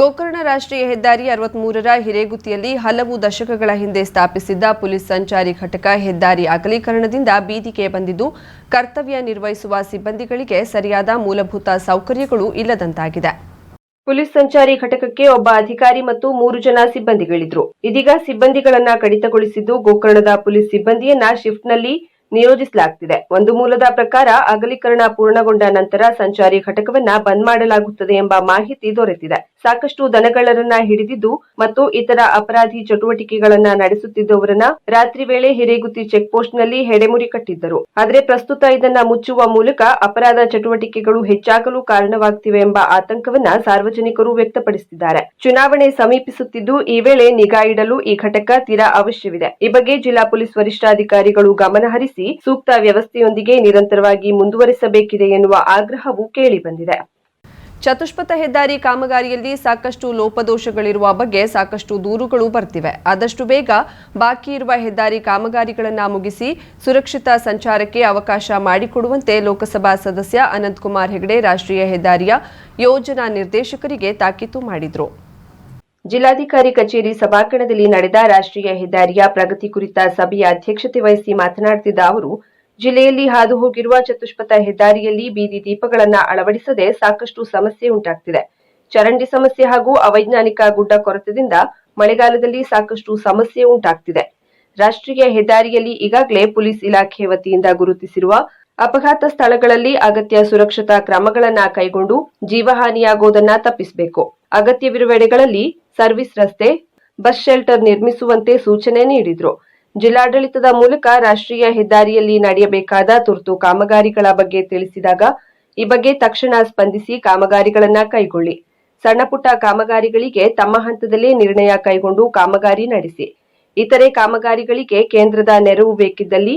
ಗೋಕರ್ಣ ರಾಷ್ಟ್ರೀಯ ಹೆದ್ದಾರಿ ಅರವತ್ಮೂರರ ಹಿರೇಗುತ್ತಿಯಲ್ಲಿ ಹಲವು ದಶಕಗಳ ಹಿಂದೆ ಸ್ಥಾಪಿಸಿದ್ದ ಪೊಲೀಸ್ ಸಂಚಾರಿ ಘಟಕ ಹೆದ್ದಾರಿ ಅಗಲೀಕರಣದಿಂದ ಬೀದಿಗೆ ಬಂದಿದ್ದು, ಕರ್ತವ್ಯ ನಿರ್ವಹಿಸುವ ಸಿಬ್ಬಂದಿಗಳಿಗೆ ಸರಿಯಾದ ಮೂಲಭೂತ ಸೌಕರ್ಯಗಳು ಇಲ್ಲದಂತಾಗಿದೆ. ಪೊಲೀಸ್ ಸಂಚಾರಿ ಘಟಕಕ್ಕೆ ಒಬ್ಬ ಅಧಿಕಾರಿ ಮತ್ತು ಮೂರು ಜನ ಸಿಬ್ಬಂದಿಗಳಿದ್ರು. ಇದೀಗ ಸಿಬ್ಬಂದಿಗಳನ್ನ ಕಡಿತಗೊಳಿಸಿದ್ದು, ಗೋಕರ್ಣದ ಪೊಲೀಸ್ ಸಿಬ್ಬಂದಿಯನ್ನ ಶಿಫ್ಟ್ನಲ್ಲಿ ನಿಯೋಜಿಸಲಾಗುತ್ತಿದೆ ಒಂದು ಮೂಲದ ಪ್ರಕಾರ ಅಗಲೀಕರಣ ಪೂರ್ಣಗೊಂಡ ನಂತರ ಸಂಚಾರಿ ಘಟಕವನ್ನ ಬಂದ್ ಮಾಡಲಾಗುತ್ತದೆ ಎಂಬ ಮಾಹಿತಿ ದೊರೆತಿದೆ. ಸಾಕಷ್ಟು ದನಗಳರನ್ನ ಹಿಡಿದಿದ್ದು ಮತ್ತು ಇತರ ಅಪರಾಧಿ ಚಟುವಟಿಕೆಗಳನ್ನ ನಡೆಸುತ್ತಿದ್ದವರನ್ನ ರಾತ್ರಿ ವೇಳೆ ಹಿರೇಗುತ್ತಿ ಚೆಕ್ ಪೋಸ್ಟ್ನಲ್ಲಿ ಹೆಡೆಮುರಿ ಕಟ್ಟಿದ್ದರು. ಆದರೆ ಪ್ರಸ್ತುತ ಇದನ್ನ ಮುಚ್ಚುವ ಮೂಲಕ ಅಪರಾಧ ಚಟುವಟಿಕೆಗಳು ಹೆಚ್ಚಾಗಲು ಕಾರಣವಾಗ್ತಿವೆ ಎಂಬ ಆತಂಕವನ್ನ ಸಾರ್ವಜನಿಕರು ವ್ಯಕ್ತಪಡಿಸಿದ್ದಾರೆ. ಚುನಾವಣೆ ಸಮೀಪಿಸುತ್ತಿದ್ದು ಈ ವೇಳೆ ನಿಗಾ ಇಡಲು ಈ ಘಟಕ ತೀರಾ ಅವಶ್ಯವಿದೆ. ಈ ಬಗ್ಗೆ ಜಿಲ್ಲಾ ಪೊಲೀಸ್ ವರಿಷ್ಠಾಧಿಕಾರಿಗಳು ಗಮನಹರಿಸಿ ಸೂಕ್ತ ವ್ಯವಸ್ಥೆಯೊಂದಿಗೆ ನಿರಂತರವಾಗಿ ಮುಂದುವರಿಸಬೇಕಿದೆ ಎನ್ನುವ ಆಗ್ರಹವೂ ಕೇಳಿಬಂದಿದೆ ಚತುಷ್ಪಥ ಹೆದ್ದಾರಿ ಕಾಮಗಾರಿಯಲ್ಲಿ ಸಾಕಷ್ಟು ಲೋಪದೋಷಗಳಿರುವ ಬಗ್ಗೆ ಸಾಕಷ್ಟು ದೂರುಗಳು ಬರ್ತಿವೆ. ಆದಷ್ಟು ಬೇಗ ಬಾಕಿ ಇರುವ ಹೆದ್ದಾರಿ ಕಾಮಗಾರಿಗಳನ್ನು ಮುಗಿಸಿ ಸುರಕ್ಷಿತ ಸಂಚಾರಕ್ಕೆ ಅವಕಾಶ ಮಾಡಿಕೊಡುವಂತೆ ಲೋಕಸಭಾ ಸದಸ್ಯ ಅನಂತಕುಮಾರ್ ಹೆಗಡೆ ರಾಷ್ಟ್ರೀಯ ಹೆದ್ದಾರಿಯ ಯೋಜನಾ ನಿರ್ದೇಶಕರಿಗೆ ತಾಕೀತು ಮಾಡಿದರು. ಜಿಲ್ಲಾಧಿಕಾರಿ ಕಚೇರಿ ಸಭಾಂಗಣದಲ್ಲಿ ನಡೆದ ರಾಷ್ಟ್ರೀಯ ಹೆದ್ದಾರಿಯ ಪ್ರಗತಿ ಕುರಿತ ಸಭೆಯ ಅಧ್ಯಕ್ಷತೆ ವಹಿಸಿ ಮಾತನಾಡುತ್ತಿದ್ದ ಅವರು, ಜಿಲ್ಲೆಯಲ್ಲಿ ಹಾದು ಹೋಗಿರುವ ಚತುಷ್ಪಥ ಹೆದ್ದಾರಿಯಲ್ಲಿ ಬೀದಿ ದೀಪಗಳನ್ನು ಅಳವಡಿಸದೆ ಸಾಕಷ್ಟು ಸಮಸ್ಯೆ ಉಂಟಾಗ್ತಿದೆ. ಚರಂಡಿ ಸಮಸ್ಯೆ ಹಾಗೂ ಅವೈಜ್ಞಾನಿಕ ಗುಡ್ಡ ಕೊರತದಿಂದ ಮಳೆಗಾಲದಲ್ಲಿ ಸಾಕಷ್ಟು ಸಮಸ್ಯೆ ಉಂಟಾಗ್ತಿದೆ. ರಾಷ್ಟ್ರೀಯ ಹೆದ್ದಾರಿಯಲ್ಲಿ ಈಗಾಗಲೇ ಪೊಲೀಸ್ ಇಲಾಖೆ ವತಿಯಿಂದ ಗುರುತಿಸಿರುವ ಅಪಘಾತ ಸ್ಥಳಗಳಲ್ಲಿ ಅಗತ್ಯ ಸುರಕ್ಷತಾ ಕ್ರಮಗಳನ್ನು ಕೈಗೊಂಡು ಜೀವಹಾನಿಯಾಗೋದನ್ನ ತಪ್ಪಿಸಬೇಕು. ಅಗತ್ಯವಿರುವೆಡೆಗಳಲ್ಲಿ ಸರ್ವಿಸ್ ರಸ್ತೆ, ಬಸ್ ಶೆಲ್ಟರ್ ನಿರ್ಮಿಸುವಂತೆ ಸೂಚನೆ ನೀಡಿದ್ರು. ಜಿಲ್ಲಾಡಳಿತದ ಮೂಲಕ ರಾಷ್ಟ್ರೀಯ ಹೆದ್ದಾರಿಯಲ್ಲಿ ನಡೆಯಬೇಕಾದ ತುರ್ತು ಕಾಮಗಾರಿಗಳ ಬಗ್ಗೆ ತಿಳಿಸಿದಾಗ, ಈ ಬಗ್ಗೆ ತಕ್ಷಣ ಸ್ಪಂದಿಸಿ ಕಾಮಗಾರಿಗಳನ್ನ ಕೈಗೊಳ್ಳಿ. ಸಣ್ಣಪುಟ್ಟ ಕಾಮಗಾರಿಗಳಿಗೆ ತಮ್ಮ ಹಂತದಲ್ಲೇ ನಿರ್ಣಯ ಕೈಗೊಂಡು ಕಾಮಗಾರಿ ನಡೆಸಿ. ಇತರೆ ಕಾಮಗಾರಿಗಳಿಗೆ ಕೇಂದ್ರದ ನೆರವು ಬೇಕಿದ್ದಲ್ಲಿ,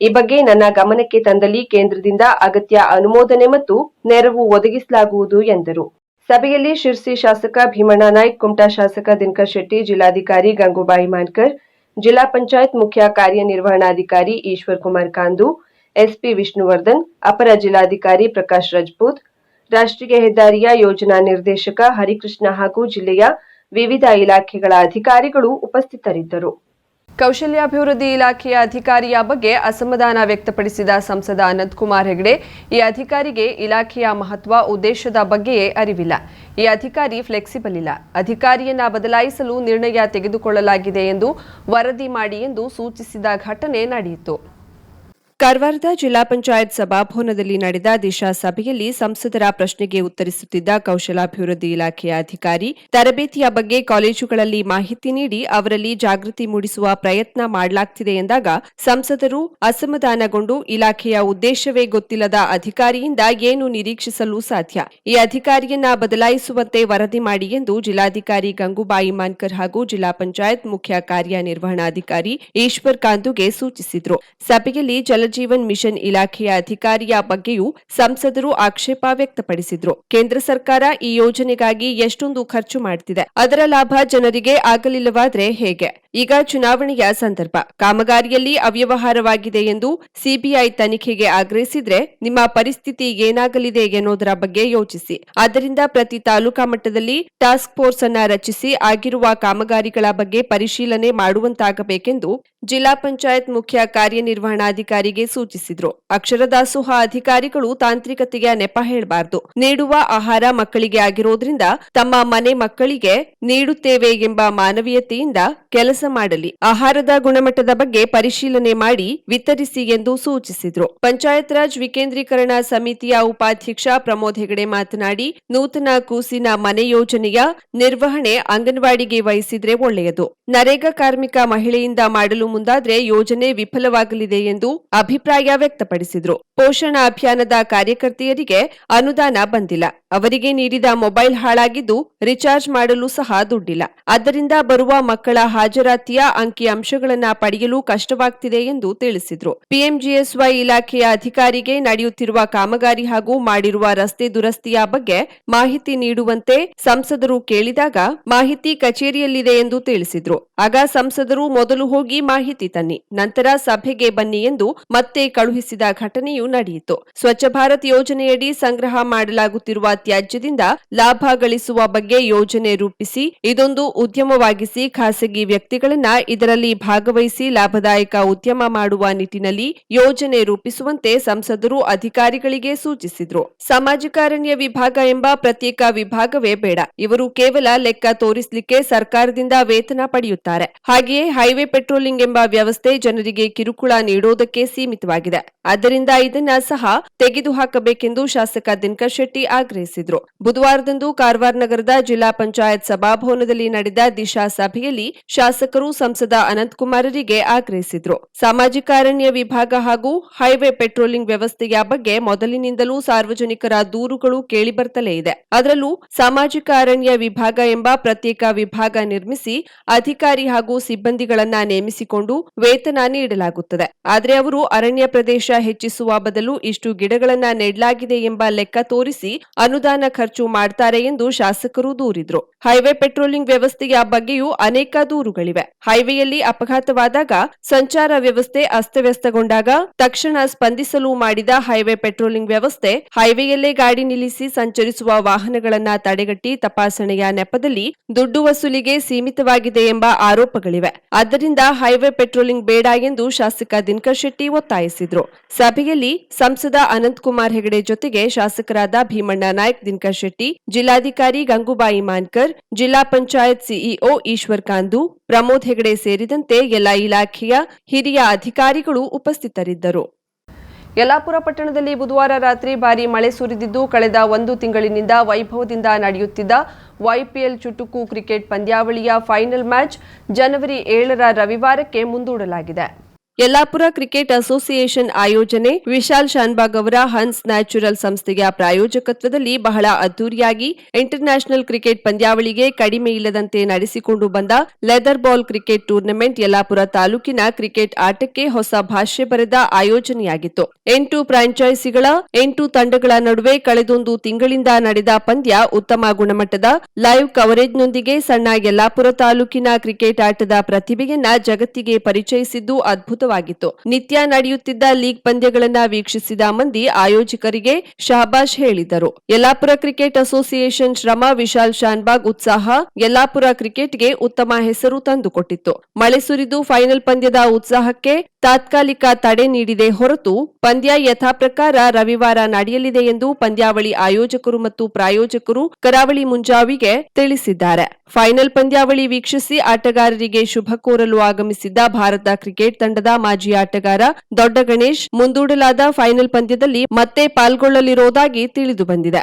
ಈ ಬಗ್ಗೆ ನನ್ನ ಗಮನಕ್ಕೆ ತಂದಲ್ಲಿ ಕೇಂದ್ರದಿಂದ ಅಗತ್ಯ ಅನುಮೋದನೆ ಮತ್ತು ನೆರವು ಒದಗಿಸಲಾಗುವುದು ಎಂದರು. ಸಭೆಯಲ್ಲಿ ಶಿರ್ಸಿ ಶಾಸಕ ಭೀಮಣ್ಣ ನಾಯ್ಕ್, ಕುಮಟಾ ಶಾಸಕ ದಿನಕರ್ ಶೆಟ್ಟಿ, ಜಿಲ್ಲಾಧಿಕಾರಿ ಗಂಗೂಬಾಯಿ ಮಾನ್ಕರ್, ಜಿಲ್ಲಾ ಪಂಚಾಯತ್ ಮುಖ್ಯ ಕಾರ್ಯನಿರ್ವಹಣಾಧಿಕಾರಿ ಈಶ್ವರ್ ಕುಮಾರ್ ಕಾಂದು, ಎಸ್ಪಿ ವಿಷ್ಣುವರ್ಧನ್, ಅಪರ ಜಿಲ್ಲಾಧಿಕಾರಿ ಪ್ರಕಾಶ್ ರಜಪೂತ್, ರಾಷ್ಟ್ರೀಯ ಹೆದ್ದಾರಿಯ ಯೋಜನಾ ನಿರ್ದೇಶಕ ಹರಿಕೃಷ್ಣ ಹಾಗೂ ಜಿಲ್ಲೆಯ ವಿವಿಧ ಇಲಾಖೆಗಳ ಅಧಿಕಾರಿಗಳು ಉಪಸ್ಥಿತರಿದ್ದರು. ಕೌಶಲ್ಯಾಭಿವೃದ್ಧಿ ಇಲಾಖೆಯ ಅಧಿಕಾರಿಯ ಬಗ್ಗೆ ಅಸಮಾಧಾನ ವ್ಯಕ್ತಪಡಿಸಿದ ಸಂಸದ ಅನಂತಕುಮಾರ್ ಹೆಗಡೆ, ಈ ಅಧಿಕಾರಿಗೆ ಇಲಾಖೆಯ ಮಹತ್ವ ಉದ್ದೇಶದ ಬಗ್ಗೆಯೇ ಅರಿವಿಲ್ಲ. ಈ ಅಧಿಕಾರಿ ಫ್ಲೆಕ್ಸಿಬಲ್ ಇಲ್ಲ. ಅಧಿಕಾರಿಯನ್ನ ಬದಲಾಯಿಸಲು ನಿರ್ಣಯ ತೆಗೆದುಕೊಳ್ಳಲಾಗಿದೆ ಎಂದು ವರದಿ ಮಾಡಿ ಎಂದು ಸೂಚಿಸಿದ ಘಟನೆ ನಡೆಯಿತು. ಕಾರವಾರದ ಜಿಲ್ಲಾ ಪಂಚಾಯತ್ ಸಭಾಭವನದಲ್ಲಿ ನಡೆದ ದಿಶಾ ಸಭೆಯಲ್ಲಿ ಸಂಸದರ ಪ್ರಶ್ನೆಗೆ ಉತ್ತರಿಸುತ್ತಿದ್ದ ಕೌಶಲಾಭಿವೃದ್ಧಿ ಇಲಾಖೆಯ ಅಧಿಕಾರಿ, ತರಬೇತಿಯ ಬಗ್ಗೆ ಕಾಲೇಜುಗಳಲ್ಲಿ ಮಾಹಿತಿ ನೀಡಿ ಅವರಲ್ಲಿ ಜಾಗೃತಿ ಮೂಡಿಸುವ ಪ್ರಯತ್ನ ಮಾಡಲಾಗ್ತಿದೆ ಎಂದಾಗ ಸಂಸದರು ಅಸಮಾಧಾನಗೊಂಡು ಇಲಾಖೆಯ ಉದ್ದೇಶವೇ ಗೊತ್ತಿಲ್ಲದ ಅಧಿಕಾರಿಯಿಂದ ಏನು ನಿರೀಕ್ಷಿಸಲು ಸಾಧ್ಯ? ಈ ಅಧಿಕಾರಿಯನ್ನ ಬದಲಾಯಿಸುವಂತೆ ವರದಿ ಮಾಡಿ ಎಂದು ಜಿಲ್ಲಾಧಿಕಾರಿ ಗಂಗೂಬಾಯಿ ಮಾನ್ಕರ್ ಹಾಗೂ ಜಿಲ್ಲಾ ಪಂಚಾಯತ್ ಮುಖ್ಯ ಕಾರ್ಯನಿರ್ವಹಣಾಧಿಕಾರಿ ಈಶ್ವರ್ ಕಾಂದುಗೆ ಸೂಚಿಸಿದರು. ಸಭೆಯಲ್ಲಿ ಜಲಜೀವನ್ ಮಿಷನ್ ಇಲಾಖೆಯ ಅಧಿಕಾರಿಯ ಬಗ್ಗೆಯೂ ಸಂಸದರು ಆಕ್ಷೇಪ ವ್ಯಕ್ತಪಡಿಸಿದ್ರು. ಕೇಂದ್ರ ಸರ್ಕಾರ ಈ ಯೋಜನೆಗಾಗಿ ಎಷ್ಟೊಂದು ಖರ್ಚು ಮಾಡ್ತಿದೆ. ಅದರ ಲಾಭ ಜನರಿಗೆ ಆಗಲಿಲ್ಲವಾದ್ರೆ ಹೇಗೆ? ಈಗ ಚುನಾವಣೆಯ ಸಂದರ್ಭ. ಕಾಮಗಾರಿಯಲ್ಲಿ ಅವ್ಯವಹಾರವಾಗಿದೆ ಎಂದು ಸಿಬಿಐ ತನಿಖೆಗೆ ಆಗ್ರಹಿಸಿದ್ರೆ ನಿಮ್ಮ ಪರಿಸ್ಥಿತಿ ಏನಾಗಲಿದೆ ಎನ್ನುವುದರ ಬಗ್ಗೆ ಯೋಚಿಸಿ. ಆದ್ದರಿಂದ ಪ್ರತಿ ತಾಲೂಕಾ ಮಟ್ಟದಲ್ಲಿ ಟಾಸ್ಕ್ ಫೋರ್ಸ್ ಅನ್ನ ರಚಿಸಿ ಆಗಿರುವ ಕಾಮಗಾರಿಗಳ ಬಗ್ಗೆ ಪರಿಶೀಲನೆ ಮಾಡುವಂತಾಗಬೇಕೆಂದು ಜಿಲ್ಲಾ ಪಂಚಾಯತ್ ಮುಖ್ಯ ಕಾರ್ಯನಿರ್ವಹಣಾಧಿಕಾರಿಗೆ ಸೂಚಿಸಿದ್ರು. ಅಕ್ಷರದಾಸೋಹ ಅಧಿಕಾರಿಗಳು ತಾಂತ್ರಿಕತೆಗೆ ನೆಪ ಹೇಳಬಾರದು. ನೀಡುವ ಆಹಾರ ಮಕ್ಕಳಿಗೆ ಆಗಿರೋದ್ರಿಂದ ತಮ್ಮ ಮನೆ ಮಕ್ಕಳಿಗೆ ನೀಡುತ್ತೇವೆ ಎಂಬ ಮಾನವೀಯತೆಯಿಂದ ಕೆಲಸ ಮಾಡಲಿ. ಆಹಾರದ ಗುಣಮಟ್ಟದ ಬಗ್ಗೆ ಪರಿಶೀಲನೆ ಮಾಡಿ ವಿತರಿಸಿ ಎಂದು ಸೂಚಿಸಿದ್ರು. ಪಂಚಾಯತ್ ರಾಜ್ ವಿಕೇಂದ್ರೀಕರಣ ಸಮಿತಿಯ ಉಪಾಧ್ಯಕ್ಷ ಪ್ರಮೋದ್ ಹೆಗಡೆ ಮಾತನಾಡಿ, ನೂತನ ಕೂಸಿನ ಮನೆ ಯೋಜನೆಯ ನಿರ್ವಹಣೆ ಅಂಗನವಾಡಿಗೆ ವಹಿಸಿದ್ರೆ ಒಳ್ಳೆಯದು. ನರೇಗಾ ಕಾರ್ಮಿಕ ಮಹಿಳೆಯಿಂದ ಮಾಡಲು ಮುಂದಾದ್ರೆ ಯೋಜನೆ ವಿಫಲವಾಗಲಿದೆ ಎಂದು ಅಭಿಪ್ರಾಯ ವ್ಯಕ್ತಪಡಿಸಿದ್ರು. ಪೋಷಣ ಅಭಿಯಾನದ ಕಾರ್ಯಕರ್ತೆಯರಿಗೆ ಅನುದಾನ ಬಂದಿಲ್ಲ. ಅವರಿಗೆ ನೀಡಿದ ಮೊಬೈಲ್ ಹಾಳಾಗಿದ್ದು ರಿಚಾರ್ಜ್ ಮಾಡಲು ಸಹ ದುಡ್ಡಿಲ್ಲ. ಆದ್ದರಿಂದ ಬರುವ ಮಕ್ಕಳ ಹಾಜರಾತಿಯ ಅಂಕಿ ಅಂಶಗಳನ್ನ ಪಡೆಯಲು ಕಷ್ಟವಾಗ್ತಿದೆ ಎಂದು ತಿಳಿಸಿದ್ರು. ಪಿಎಂಜಿಎಸ್ವೈ ಇಲಾಖೆಯ ಅಧಿಕಾರಿಗೆ ನಡೆಯುತ್ತಿರುವ ಕಾಮಗಾರಿ ಹಾಗೂ ಮಾಡಿರುವ ರಸ್ತೆ ದುರಸ್ತಿಯ ಬಗ್ಗೆ ಮಾಹಿತಿ ನೀಡುವಂತೆ ಸಂಸದರು ಕೇಳಿದಾಗ ಮಾಹಿತಿ ಕಚೇರಿಯಲ್ಲಿದೆ ಎಂದು ತಿಳಿಸಿದ್ರು. ಆಗ ಸಂಸದರು ಮೊದಲು ಹೋಗಿ ಮಾಹಿತಿ ತನ್ನಿ. ನಂತರ ಸಭೆಗೆ ಬನ್ನಿ ಎಂದು ಮತ್ತೆ ಕಳುಹಿಸಿದ ಘಟನೆಯೂ ನಡೆಯಿತು. ಸ್ವಚ್ಛ ಭಾರತ್ ಯೋಜನೆಯಡಿ ಸಂಗ್ರಹ ಮಾಡಲಾಗುತ್ತಿರುವ ತ್ಯಾಜ್ಯದಿಂದ ಲಾಭ ಗಳಿಸುವ ಬಗ್ಗೆ ಯೋಜನೆ ರೂಪಿಸಿ, ಇದೊಂದು ಉದ್ಯಮವಾಗಿಸಿ ಖಾಸಗಿ ವ್ಯಕ್ತಿಗಳನ್ನ ಇದರಲ್ಲಿ ಭಾಗವಹಿಸಿ ಲಾಭದಾಯಕ ಉದ್ಯಮ ಮಾಡುವ ನಿಟ್ಟಿನಲ್ಲಿ ಯೋಜನೆ ರೂಪಿಸುವಂತೆ ಸಂಸದರು ಅಧಿಕಾರಿಗಳಿಗೆ ಸೂಚಿಸಿದ್ರು. ಸಾಮಾಜಿಕ ಅರಣ್ಯ ವಿಭಾಗ ಎಂಬ ಪ್ರತ್ಯೇಕ ವಿಭಾಗವೇ ಬೇಡ. ಇವರು ಕೇವಲ ಲೆಕ್ಕ ತೋರಿಸಲಿಕ್ಕೆ ಸರ್ಕಾರದಿಂದ ವೇತನ ಪಡೆಯುತ್ತಾರೆ. ಹಾಗೆಯೇ ಹೈವೇ ಪೆಟ್ರೋಲಿಂಗ್ ಎಂಬ ವ್ಯವಸ್ಥೆ ಜನರಿಗೆ ಕಿರುಕುಳ ನೀಡೋದಕ್ಕೆ ಸೀಮಿತವಾಗಿದೆ. ಆದ್ದರಿಂದ ಇದನ್ನ ಸಹ ತೆಗೆದುಹಾಕಬೇಕೆಂದು ಶಾಸಕ ದಿನಕರ್ ಶೆಟ್ಟಿ ಆಗ್ರಹಿಸಿದ್ರು. ಬುಧವಾರದಂದು ಕಾರವಾರ ನಗರದ ಜಿಲ್ಲಾ ಪಂಚಾಯತ್ ಸಭಾಭವನದಲ್ಲಿ ನಡೆದ ದಿಶಾ ಸಭೆಯಲ್ಲಿ ಶಾಸಕರು ಸಂಸದ ಅನಂತಕುಮಾರರಿಗೆ ಆಗ್ರಹಿಸಿದ್ರು. ಸಾಮಾಜಿಕ ಅರಣ್ಯ ವಿಭಾಗ ಹಾಗೂ ಹೈವೇ ಪೆಟ್ರೋಲಿಂಗ್ ವ್ಯವಸ್ಥೆಯ ಬಗ್ಗೆ ಮೊದಲಿನಿಂದಲೂ ಸಾರ್ವಜನಿಕರ ದೂರುಗಳು ಕೇಳಿಬರ್ತಲೇ ಇದೆ. ಅದರಲ್ಲೂ ಸಾಮಾಜಿಕ ಅರಣ್ಯ ವಿಭಾಗ ಎಂಬ ಪ್ರತ್ಯೇಕ ವಿಭಾಗ ನಿರ್ಮಿಸಿ ಅಧಿಕಾರಿ ಹಾಗೂ ಸಿಬ್ಬಂದಿಗಳನ್ನ ನೇಮಿಸಿಕೊಂಡು ವೇತನ ನೀಡಲಾಗುತ್ತದೆ. ಆದರೆ ಅವರು ಅರಣ್ಯ ಪ್ರದೇಶ ಹೆಚ್ಚಿಸುವ ಬದಲು ಇಷ್ಟು ಗಿಡಗಳನ್ನ ನೆಡಲಾಗಿದೆ ಎಂಬ ಲೆಕ್ಕ ತೋರಿಸಿ ಅನುದಾನ ಖರ್ಚು ಮಾಡ್ತಾರೆ ಎಂದು ಶಾಸಕರು ದೂರಿದ್ರು. ಹೈವೇ ಪೆಟ್ರೋಲಿಂಗ್ ವ್ಯವಸ್ಥೆಯ ಬಗ್ಗೆಯೂ ಅನೇಕ ದೂರುಗಳಿವೆ. ಹೈವೇಯಲ್ಲಿ ಅಪಘಾತವಾದಾಗ ಸಂಚಾರ ವ್ಯವಸ್ಥೆ ಅಸ್ತವ್ಯಸ್ತಗೊಂಡಾಗ ತಕ್ಷಣ ಸ್ಪಂದಿಸಲು ಮಾಡಿದ ಹೈವೇ ಪೆಟ್ರೋಲಿಂಗ್ ವ್ಯವಸ್ಥೆ ಹೈವೇಯಲ್ಲೇ ಗಾಡಿ ನಿಲ್ಲಿಸಿ ಸಂಚರಿಸುವ ವಾಹನಗಳನ್ನ ತಡೆಗಟ್ಟಿ ತಪಾಸಣೆಯ ನೆಪದಲ್ಲಿ ದುಡ್ಡು ವಸೂಲಿಗೆ ಸೀಮಿತವಾಗಿದೆ ಎಂಬ ಆರೋಪಗಳಿವೆ. ಆದ್ದರಿಂದ ಹೈವೇ ಪೆಟ್ರೋಲಿಂಗ್ ಬೇಡ ಎಂದು ಶಾಸಕ ದಿನಕರ್ ಶೆಟ್ಟಿ ಒತ್ತಾಯಿಸಿದ್ರು. ಸಭೆಯಲ್ಲಿ ಸಂಸದ ಅನಂತಕುಮಾರ್ ಹೆಗಡೆ ಜೊತೆಗೆ ಶಾಸಕರಾದ ಭೀಮಣ್ಣ ನಾಯ್ಕ್, ದಿನಕರ್ ಶೆಟ್ಟಿ, ಜಿಲ್ಲಾಧಿಕಾರಿ ಗಂಗೂಬಾಯಿ ಮಾನ್ಕರ್, ಜಿಲ್ಲಾ ಪಂಚಾಯತ್ ಸಿಇಒ ಈಶ್ವರ್ ಕಾಂದು, ಪ್ರಮೋದ್ ಹೆಗಡೆ ಸೇರಿದಂತೆ ಎಲ್ಲ ಇಲಾಖೆಯ ಹಿರಿಯ ಅಧಿಕಾರಿಗಳು ಉಪಸ್ಥಿತರಿದ್ದರು. ಯಲ್ಲಾಪುರ ಪಟ್ಟಣದಲ್ಲಿ ಬುಧವಾರ ರಾತ್ರಿ ಭಾರೀ ಮಳೆ ಸುರಿದಿದ್ದು, ಕಳೆದ ಒಂದು ತಿಂಗಳಿನಿಂದ ವೈಭವದಿಂದ ನಡೆಯುತ್ತಿದ್ದ ವೈಪಿಎಲ್ ಚುಟುಕು ಕ್ರಿಕೆಟ್ ಪಂದ್ಯಾವಳಿಯ ಫೈನಲ್ ಮ್ಯಾಚ್ ಜನವರಿ ಏಳರ ರವಿವಾರಕ್ಕೆ ಮುಂದೂಡಲಾಗಿದೆ. ಯಲ್ಲಾಪುರ ಕ್ರಿಕೆಟ್ ಅಸೋಸಿಯೇಷನ್ ಆಯೋಜನೆ, ವಿಶಾಲ್ ಶಾನ್ಬಾಗ್ ಅವರ ಹನ್ಸ್ ನ್ಯಾಚುರಲ್ ಸಂಸ್ಥೆಯ ಪ್ರಾಯೋಜಕತ್ವದಲ್ಲಿ ಬಹಳ ಅದ್ದೂರಿಯಾಗಿ ಇಂಟರ್ ನ್ಯಾಷನಲ್ ಕ್ರಿಕೆಟ್ ಪಂದ್ಯಾವಳಿಗೆ ಕಡಿಮೆ ಇಲ್ಲದಂತೆ ನಡೆಸಿಕೊಂಡು ಬಂದ leather ball cricket tournament Yellapur ತಾಲೂಕಿನ ಕ್ರಿಕೆಟ್ ಆಟಕ್ಕೆ ಹೊಸ ಭಾಷ್ಯ ಬರೆದ ಆಯೋಜನೆಯಾಗಿತ್ತು. ಎಂಟು ಫ್ರಾಂಚೈಸಿಗಳ, ಎಂಟು ತಂಡಗಳ ನಡುವೆ ಕಳೆದೊಂದು ತಿಂಗಳಿಂದ ನಡೆದ ಪಂದ್ಯ ಉತ್ತಮ ಗುಣಮಟ್ಟದ ಲೈವ್ ಕವರೇಜ್ನೊಂದಿಗೆ ಸಣ್ಣ ಯಲ್ಲಾಪುರ ತಾಲೂಕಿನ ಕ್ರಿಕೆಟ್ ಆಟದ ಪ್ರತಿಭೆಯನ್ನ ಜಗತ್ತಿಗೆ ಪರಿಚಯಿಸಿದ್ದು ಅದ್ಭುತವಾಗಿತ್ತು ನಿತ್ಯ ನಡೆಯುತ್ತಿದ್ದ ಲೀಗ್ ಪಂದ್ಯಗಳನ್ನ ವೀಕ್ಷಿಸಿದ ಮಂದಿ ಆಯೋಜಕರಿಗೆ ಶಹಬಾಜ್ ಹೇಳಿದರು. ಯಲ್ಲಾಪುರ ಕ್ರಿಕೆಟ್ ಅಸೋಸಿಯೇಷನ್ ಶ್ರಮ, ವಿಶಾಲ್ ಶಾನ್ಬಾಗ್ ಉತ್ಸಾಹ ಯಲ್ಲಾಪುರ ಕ್ರಿಕೆಟ್ಗೆ ಉತ್ತಮ ಹೆಸರು ತಂದುಕೊಟ್ಟಿತ್ತು. ಮಳೆ ಸುರಿದು ಫೈನಲ್ ಪಂದ್ಯದ ಉತ್ಸಾಹಕ್ಕೆ ತಾತ್ಕಾಲಿಕ ತಡೆ ನೀಡಿದೆ ಹೊರತು ಪಂದ್ಯ ಯಥಾಪ್ರಕಾರ ರವಿವಾರ ನಡೆಯಲಿದೆ ಎಂದು ಪಂದ್ಯಾವಳಿ ಆಯೋಜಕರು ಮತ್ತು ಪ್ರಾಯೋಜಕರು ಕರಾವಳಿ ಮುಂಜಾವಿಗೆ ತಿಳಿಸಿದ್ದಾರೆ. ಫೈನಲ್ ಪಂದ್ಯಾವಳಿ ವೀಕ್ಷಿಸಿ ಆಟಗಾರರಿಗೆ ಶುಭ ಕೋರಲು ಆಗಮಿಸಿದ್ದ ಭಾರತ ಕ್ರಿಕೆಟ್ ತಂಡದ ಮಾಜಿ ಆಟಗಾರ ದೊಡ್ಡ ಗಣೇಶ್ ಮುಂದೂಡಲಾದ ಫೈನಲ್ ಪಂದ್ಯದಲ್ಲಿ ಮತ್ತೆ ಪಾಲ್ಗೊಳ್ಳಲಿರೋದಾಗಿ ತಿಳಿದು ಬಂದಿದೆ.